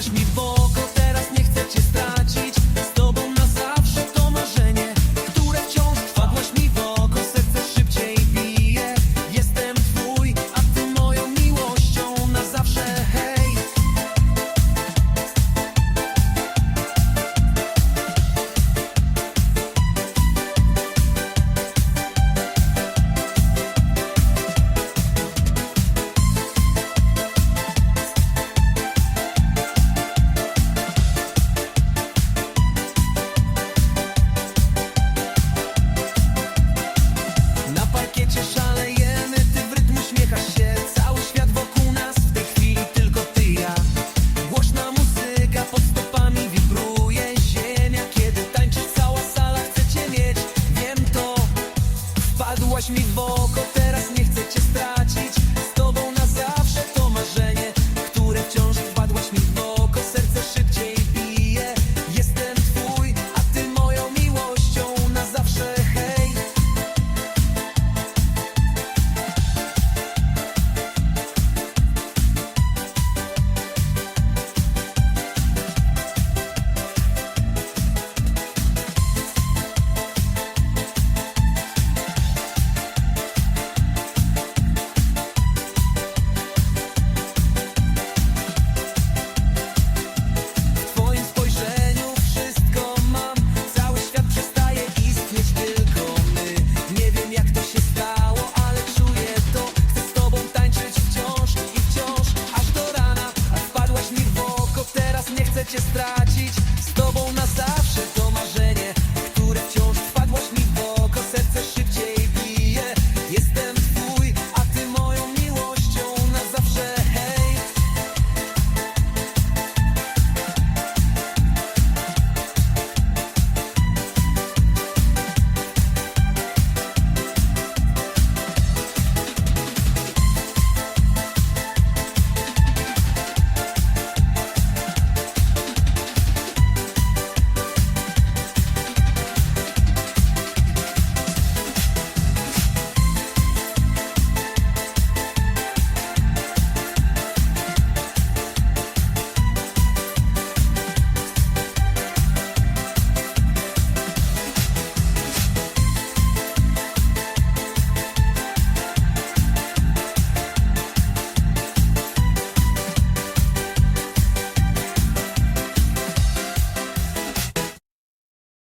watch me fall. Odciąłaś mi dwokote cię